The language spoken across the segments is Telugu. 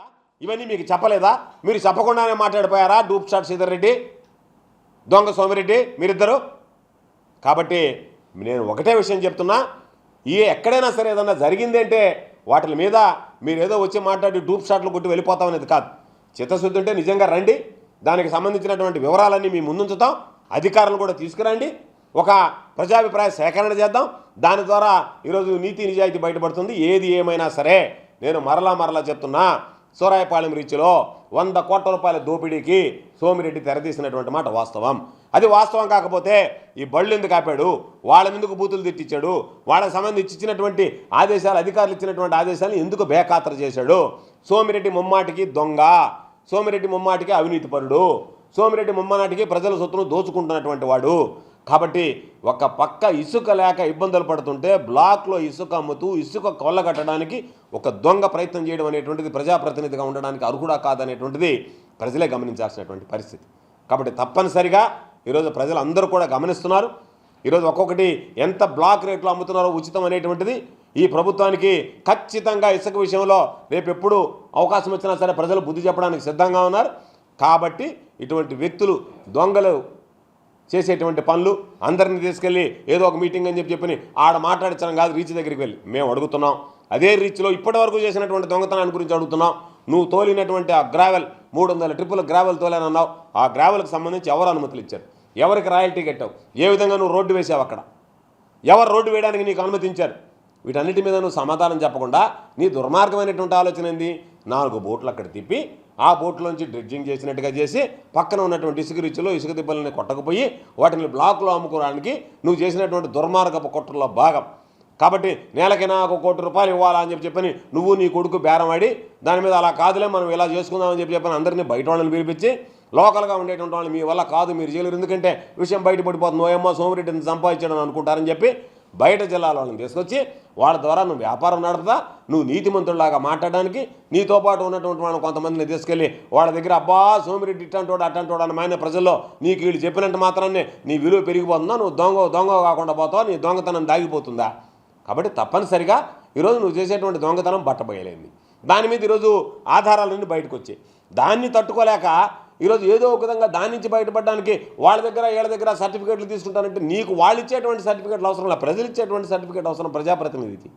లేదా ఇవన్నీ మీకు చెప్పలేదా? మీరు చెప్పకుండానే మాట్లాడిపోయారా? డూప్ షాట్ శ్రీధర్ రెడ్డి దొంగ సోమిరెడ్డి మీరిద్దరు? కాబట్టి నేను ఒకటే విషయం చెప్తున్నా ఈ ఎక్కడైనా సరే ఏదన్నా జరిగిందంటే వాటి మీద మీరు ఏదో వచ్చి మాట్లాడి డూప్ షాట్లు కొట్టి వెళ్ళిపోతాం అనేది కాదు. చిత్తశుద్ధి ఉంటే నిజంగా రండి. దానికి సంబంధించినటువంటి వివరాలన్నీ మీ ముందుంచుతాం. అధికారులు కూడా తీసుకురండి. ఒక ప్రజాభిప్రాయ సేకరణ చేద్దాం. దాని ద్వారా ఈరోజు నీతి నిజాయితీ బయటపడుతుంది. ఏది ఏమైనా సరే నేను మరలా మరలా చెప్తున్నా సూరాయపాలెం రీచ్లో వంద కోట్ల రూపాయల దోపిడీకి సోమిరెడ్డి తెరదీసినటువంటి మాట వాస్తవం. అది వాస్తవం కాకపోతే ఈ బళ్ళు ఎందుకు ఆపాడు? వాళ్ళ ఎందుకు బూతులు తిట్టించాడు. వాళ్ళకి సంబంధించి ఇచ్చినటువంటి ఆదేశాలు అధికారులు ఇచ్చినటువంటి ఆదేశాలను ఎందుకు బేఖాతరు చేశాడు? సోమిరెడ్డి ముమ్మాటికి దొంగ సోమిరెడ్డి ముమ్మాటికి అవినీతిపరుడు సోమిరెడ్డి ముమ్మనాటికి ప్రజల సొత్తును దోచుకుంటున్నటువంటి వాడు. కాబట్టి ఒక పక్క ఇసుక లేక ఇబ్బందులు పడుతుంటే బ్లాక్లో ఇసుక అమ్ముతూ ఇసుక కొల్లగట్టడానికి ఒక దొంగ ప్రయత్నం చేయడం అనేటువంటిది ప్రజాప్రతినిధిగా ఉండడానికి అర్హుడా కాదనేటువంటిది ప్రజలే గమనించాల్సినటువంటి పరిస్థితి. కాబట్టి తప్పనిసరిగా ఈరోజు ప్రజలు అందరూ కూడా గమనిస్తున్నారు. ఈరోజు ఒక్కొక్కటి ఎంత బ్లాక్ రేట్లో అమ్ముతున్నారో ఉచితం అనేటువంటిది ఈ ప్రభుత్వానికి ఖచ్చితంగా ఇసుక విషయంలో రేపు ఎప్పుడు అవకాశం వచ్చినా సరే ప్రజలు బుద్ధి చెప్పడానికి సిద్ధంగా ఉన్నారు. కాబట్టి ఇటువంటి వ్యక్తులు దొంగలు చేసేటువంటి పనులు అందరిని తీసుకెళ్ళి ఏదో ఒక మీటింగ్ అని చెప్పి చెప్పి ఆడ మాట్లాడించడం కాదు రీచ్ దగ్గరికి వెళ్ళి. మేము అడుగుతున్నాం. అదే రీచ్లో ఇప్పటి వరకు చేసినటువంటి దొంగతనాన్ని గురించి అడుగుతున్నాం. నువ్వు తోలినటువంటి ఆ గ్రావెల్ మూడు వందల ట్రిప్పుల గ్రావెల్ తోలేనన్నావు. ఆ గ్రావెల్కి సంబంధించి ఎవరు అనుమతులు ఇచ్చారు? ఎవరికి రాయల్టీ కట్టావు? ఏ విధంగా నువ్వు రోడ్డు వేసావు అక్కడ? ఎవరు రోడ్డు వేయడానికి నీకు అనుమతించారు? వీటన్నిటి మీద నువ్వు సమాధానం చెప్పకుండా నీ దుర్మార్గమైనటువంటి ఆలోచన ఏంది? నాలుగు బోట్లు అక్కడ తిప్పి ఆ బోట్లోంచి డ్రెడ్జింగ్ చేసినట్టుగా చేసి పక్కన ఉన్నటువంటి ఇసుక రిచ్చులో ఇసుక దిబ్బలని కొట్టకపోయి వాటిని బ్లాక్లో అమ్ముకోవడానికి నువ్వు చేసినటువంటి దుర్మార్గపు కుట్రలో భాగం. కాబట్టి నెలకి నాకు కోటి రూపాయలు ఇవ్వాలా అని చెప్పి చెప్పని నువ్వు నీ కొడుకు బేరం ఆడి దాని మీద అలా కాదులే మనం ఇలా చేసుకుందామని చెప్పి చెప్పని అందరినీ బయట వాళ్ళని పిలిపించి లోకల్గా ఉండేటువంటి వాళ్ళు మీ వల్ల కాదు మీరు చేయలేరు. ఎందుకంటే విషయం బయట పడిపోతుంది సోమిరెడ్డిని సంపాదించడం అనుకుంటారని చెప్పి బయట జిల్లాల వాళ్ళని తీసుకొచ్చి వాళ్ళ ద్వారా నువ్వు వ్యాపారం నడపదా నువ్వు నీతిమంతుడిలాగా మాట్లాడడానికి నీతో పాటు ఉన్నటువంటి వాళ్ళని కొంతమందిని తీసుకెళ్ళి వాళ్ళ దగ్గర అబ్బా సోమిరెడ్డి ఇట్టంటోడు అట్టంటోడు అని మాయన ప్రజల్లో నీకు వీళ్ళు చెప్పినట్టు మాత్రాన్ని నీ విలువ పెరిగిపోతుందా? నువ్వు దొంగ దొంగ కాకుండా పోతావు? నీ దొంగతనం దాగిపోతుందా? కాబట్టి తప్పనిసరిగా ఈరోజు నువ్వు చేసేటువంటి దొంగతనం బట్టబయలేంది. దాని మీద ఈరోజు ఆధారాలన్నీ బయటకు వచ్చాయి దాన్ని తట్టుకోలేక ఈరోజు ఏదో ఒక విధంగా దాని నుంచి బయటపడడానికి వాళ్ళ దగ్గర వీళ్ళ దగ్గర సర్టిఫికేట్లు తీసుకుంటానంటే నీకు వాళ్ళు ఇచ్చేటువంటి సర్టిఫికేట్లు అవసరం లేదు ప్రజలు ఇచ్చేటువంటి సర్టిఫికేట్ అవసరం ప్రజాప్రతినిధికి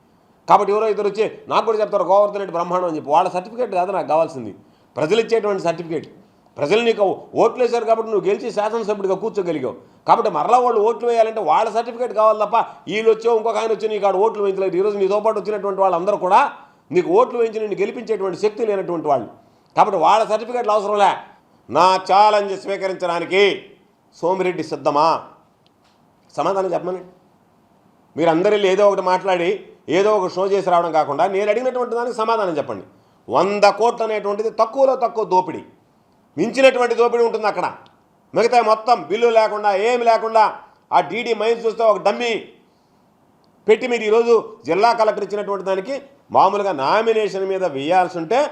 కాబట్టి ఎవరో ఇద్దరు వచ్చి నాకు కూడా చెప్తారు గోవర్ధన్ రెడ్డి బ్రహ్మాండం అని చెప్పి వాళ్ళ సర్టిఫికేట్ కాదు నాకు కావాల్సింది. ప్రజలు ఇచ్చేటువంటి సర్టిఫికేట్. ప్రజలు నీకు ఓట్లు వేశారు కాబట్టి నువ్వు గెలిచి శాసనసభ్యుడిగా కూర్చోగలిగావు. కాబట్టి మరలా వాళ్ళు ఓట్లు వేయాలంటే వాళ్ళ సర్టిఫికేట్ కావాలి తప్ప వీళ్ళు వచ్చో ఇంకొక ఆయన వచ్చి నీకు ఆడ ఓట్లు వేయించలేదు ఈరోజు నీతో పాటు వచ్చినటువంటి వాళ్ళందరూ కూడా నీకు ఓట్లు వేయించి నిన్ను గెలిపించేటువంటి శక్తి లేనటువంటి వాళ్ళు. కాబట్టి వాళ్ళ సర్టిఫికేట్లు అవసరంలే నా ఛాలెంజ్ స్వీకరించడానికి సోమిరెడ్డి సిద్ధమా? సమాధానం చెప్పమని. మీరు ఏదో ఒకటి మాట్లాడి ఏదో ఒక షో చేసి రావడం కాకుండా నేను అడిగినటువంటి దానికి సమాధానం చెప్పండి. వంద కోట్లు అనేటువంటిది తక్కువలో తక్కువ దోపిడీ. మించినటువంటి దోపిడీ ఉంటుంది అక్కడ. మిగతా మొత్తం బిల్లు లేకుండా ఏమి లేకుండా ఆ డీడీ మైన్స్ చూస్తే ఒక డమ్మీ పెట్టి మీరు ఈరోజు జిల్లా కలెక్టర్ ఇచ్చినటువంటి దానికి మామూలుగా నామినేషన్ మీద వేయాల్సి ఉంటే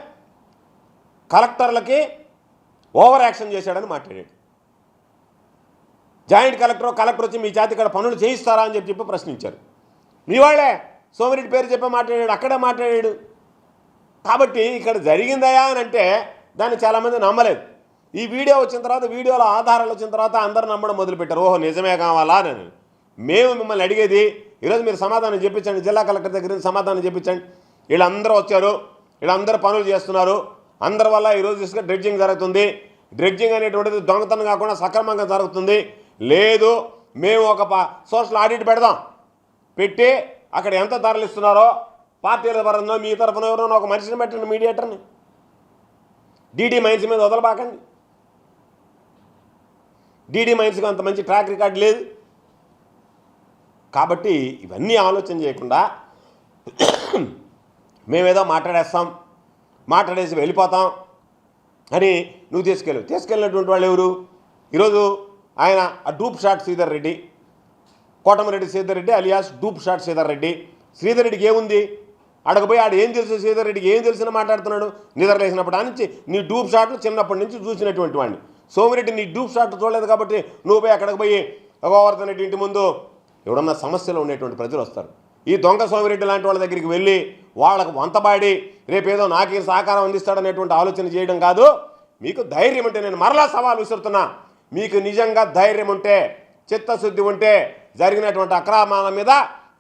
కలెక్టర్లకి ఓవర్ యాక్షన్ చేశాడని మాట్లాడాడు. జాయింట్ కలెక్టర్ కలెక్టర్ వచ్చి మీ చేతి ఇక్కడ పనులు చేయిస్తారా అని చెప్పి చెప్పి ప్రశ్నించారు. మీ వాళ్ళే సోమిరెడ్డి పేరు చెప్పి మాట్లాడాడు అక్కడే మాట్లాడాడు. కాబట్టి ఇక్కడ జరిగిందయా అని అంటే దాన్ని చాలామంది నమ్మలేదు. ఈ వీడియో వచ్చిన తర్వాత వీడియోలో ఆధారాలు వచ్చిన తర్వాత అందరు నమ్మడం మొదలుపెట్టారు. ఓహో నిజమే కావాలా అని మేము మిమ్మల్ని అడిగేది ఈరోజు మీరు సమాధానం చెప్పించండి జిల్లా కలెక్టర్ దగ్గర నుంచి సమాధానం చెప్పించండి. వీళ్ళందరూ వచ్చారు వీళ్ళందరూ పనులు చేస్తున్నారు. అందరి వల్ల ఈరోజు ఇసుక డ్రెడ్జింగ్ జరుగుతుంది. డ్రెడ్జింగ్ అనేటువంటిది దొంగతనం కాకుండా సక్రమంగా జరుగుతుంది. లేదు మేము ఒక ప- సోషల్ ఆడిట్ పెడదాం. పెట్టి అక్కడ ఎంత ధరలు ఇస్తున్నారో పార్టీల పరంగా మీ తరఫున ఎవరైనా ఒక మనిషిని పెట్టండి మీడియేటర్ని డీడీ మైన్స్ మీద వదలబాకండి. డీడీ మైన్స్కి అంత మంచి ట్రాక్ రికార్డ్ లేదు. కాబట్టి ఇవన్నీ ఆలోచన చేయకుండా మేమేదో మాట్లాడేస్తాం. మాట్లాడేసి వెళ్ళిపోతాం. అని నువ్వు తీసుకెళ్ళు. తీసుకెళ్ళినటువంటి వాళ్ళు ఎవరు? ఈరోజు ఆయన ఆ dupe shot Sridhar Reddy Kotamreddy Sridhar Reddy alias dupe shot Sridhar Reddy. Sridhar రెడ్డికి ఏముంది? అడగపోయి ఆడు ఏం తెలుసు? శ్రీధర్ రెడ్డికి ఏం తెలిసిన మాట్లాడుతున్నాడు? నిద్రలేసినప్పటి నుంచి నీ డూప్ షాట్లు చిన్నప్పటి నుంచి చూసినటువంటి వాడిని. సోమిరెడ్డి నీ డూప్ షాట్లు చూడలేదు కాబట్టి నువ్వు పోయి అక్కడికి పోయి గోవర్ధన్ రెడ్డి ఇంటి ముందు ఎవడన్నా సమస్యలో ఉండేటువంటి ప్రజలు వస్తారు. ఈ దొంగ సోమిరెడ్డి లాంటి వాళ్ళ దగ్గరికి వెళ్ళి వాళ్ళకు వంతబాడి రేపేదో నాకు సహకారం అందిస్తాడనేటువంటి ఆలోచన చేయడం కాదు. మీకు ధైర్యం ఉంటే నేను మరలా సవాల్ విసురుతున్నా. మీకు నిజంగా ధైర్యం ఉంటే చిత్తశుద్ధి ఉంటే జరిగినటువంటి అక్రమాల మీద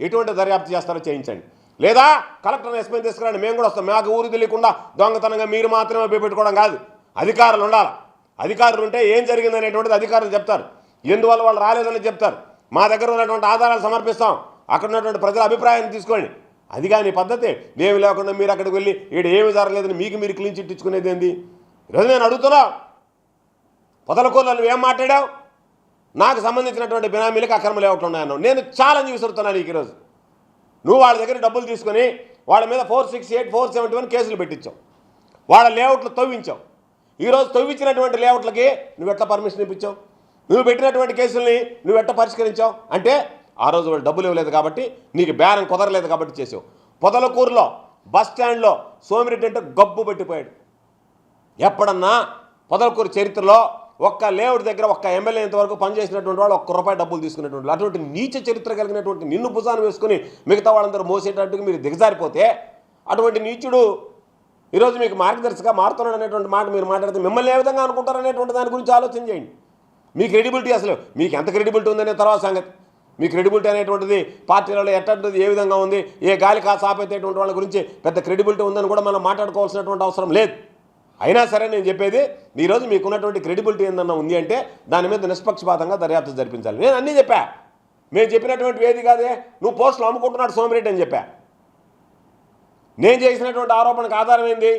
ఎటువంటి దర్యాప్తు చేస్తారో చేయించండి. లేదా కలెక్టర్ ఎస్పీని తీసుకురండి మేము కూడా వస్తాం. మాకు ఊరు తెలియకుండా దొంగతనంగా మీరు మాత్రమే పెట్టుకోవడం కాదు. అధికారులు ఉండాలి. అధికారులు ఉంటే ఏం జరిగిందనేటువంటిది అధికారులు చెప్తారు. ఎందువల్ల వాళ్ళు రాలేదని చెప్తారు. మా దగ్గర ఉన్నటువంటి ఆధారాలు సమర్పిస్తాం. అక్కడ ఉన్నటువంటి ప్రజల అభిప్రాయాన్ని తీసుకోండి. అది కానీ పద్ధతి ఏమి లేకుండా మీరు అక్కడికి వెళ్ళి ఇక్కడ ఏమి జరగలేదని మీకు మీరు క్లీన్ చిట్ ఇచ్చుకునేది ఏంది? ఈరోజు నేను అడుగుతున్నా పొదలకూరులో నువ్వు ఏం మాట్లాడావు? నాకు సంబంధించినటువంటి బినామీలకు అక్రమ లేఅవుట్లు నేను ఛాలెంజ్ విసురుతున్నాను నీకు ఈరోజు. నువ్వు వాళ్ళ దగ్గర డబ్బులు తీసుకొని వాళ్ళ మీద four six eight four seventy one కేసులు పెట్టించావు. వాళ్ళ లేఅవుట్లు తవ్వించావు. ఈరోజు తవ్వించినటువంటి లేఅవుట్లకి నువ్వు ఎట్లా పర్మిషన్ ఇప్పించావు? నువ్వు పెట్టినటువంటి కేసుల్ని నువ్వు ఎట్లా పరిష్కరించావు? అంటే ఆ రోజు వాళ్ళు డబ్బులు ఇవ్వలేదు కాబట్టి నీకు బేరం కుదరలేదు కాబట్టి చేసావు. పొదలకూరులో బస్ స్టాండ్లో సోమిరెడ్డి అంటే గబ్బు పెట్టిపోయాడు. ఎప్పుడన్నా పొదలకూరు చరిత్రలో ఒక్క లేఅవుట్ దగ్గర ఒక్క ఎమ్మెల్యే ఇంతవరకు పనిచేసినటువంటి వాళ్ళు ఒక్క రూపాయి డబ్బులు తీసుకునేటువంటి అటువంటి నీచ చరిత్ర కలిగినటువంటి నిన్ను భుజాన్ని వేసుకుని మిగతా వాళ్ళందరూ మోసేటట్టుకు మీరు దిగజారిపోతే అటువంటి నీచుడు ఈరోజు మీకు మార్గదర్శిగా మారుతున్నాడు అనేటువంటి మాట మీరు మాట్లాడితే మిమ్మల్ని ఏ విధంగా అనుకుంటారు అనేటువంటి దాని గురించి ఆలోచన చేయండి. మీ క్రెడిబిలిటీ అసలు మీకు ఎంత క్రెడిబిలిటీ ఉందనే తర్వాత సంగతి. మీ క్రెడిబిలిటీ అనేటువంటిది పార్టీలలో ఎట్టంటిది ఏ విధంగా ఉంది ఏ గాలి కాసు ఆపేటటువంటి వాళ్ళ గురించి పెద్ద క్రెడిబిలిటీ ఉందని కూడా మనం మాట్లాడుకోవాల్సినటువంటి అవసరం లేదు. అయినా సరే నేను చెప్పేది ఈరోజు మీకున్నటువంటి క్రెడిబిలిటీ ఏందన్నా ఉంది అంటే దాని మీద నిష్పక్షపాతంగా దర్యాప్తు జరిపించాలి. నేను అన్నీ చెప్పా. మేము చెప్పినటువంటి ఏది కాదే నువ్వు పోస్టులు అమ్ముకుంటున్నాడు సోమిరెడ్డి అని చెప్పా. నేను చేసినటువంటి ఆరోపణకు ఆధారం ఏంది?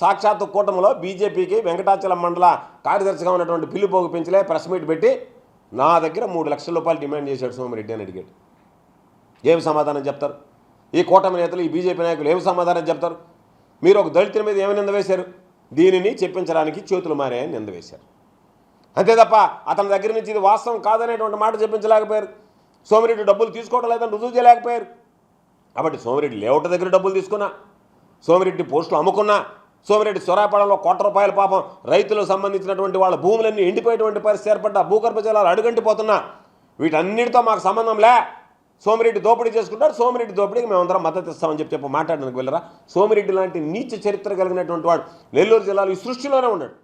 సాక్షాత్తు కూటమిలో బీజేపీకి వెంకటాచలం మండల కార్యదర్శిగా ఉన్నటువంటి పిల్లిపోగు పెంచలే ప్రెస్ మీట్ పెట్టి నా దగ్గర మూడు లక్షల రూపాయలు డిమాండ్ చేశాడు సోమిరెడ్డి అని అడిగాడు. ఏమి సమాధానం చెప్తారు? ఈ కూటమి నేతలు ఈ బీజేపీ నాయకులు ఏమి సమాధానం చెప్తారు? మీరు ఒక దళితుల మీద ఏమి నింద వేశారు దీనిని చెప్పించడానికి చేతులు మారాయని నింద వేశారు అంతే తప్ప అతని దగ్గర నుంచి ఇది వాస్తవం కాదనేటువంటి మాట చెప్పించలేకపోయారు. సోమిరెడ్డి డబ్బులు తీసుకోవడం లేదని రుజువు చేయలేకపోయారు. కాబట్టి సోమిరెడ్డి లేఅవుట్ దగ్గర డబ్బులు తీసుకున్నా సోమిరెడ్డి పోస్టులు అమ్ముకున్నా సోమిరెడ్డి సొరాపాడంలో కోట్ల రూపాయల పాపం. రైతులకు సంబంధించినటువంటి వాళ్ళ భూములన్నీ ఎండిపోయేటువంటి పరిస్థితి ఏర్పడ్డా భూగర్భ జలాలు అడుగంటిపోతున్నా. వీటన్నిటితో మాకు సంబంధం లే. సోమిరెడ్డి దోపిడీ చేసుకుంటారు సోమిరెడ్డి దోపిడీకి మేమందరం మద్దతు ఇస్తామని చెప్పి చెప్పి మాట్లాడడానికి వెళ్ళరా? సోమిరెడ్డి లాంటి నీచ చరిత్ర కలిగినటువంటి వాడు నెల్లూరు జిల్లాలో ఈ సృష్టిలోనే ఉన్నాడు.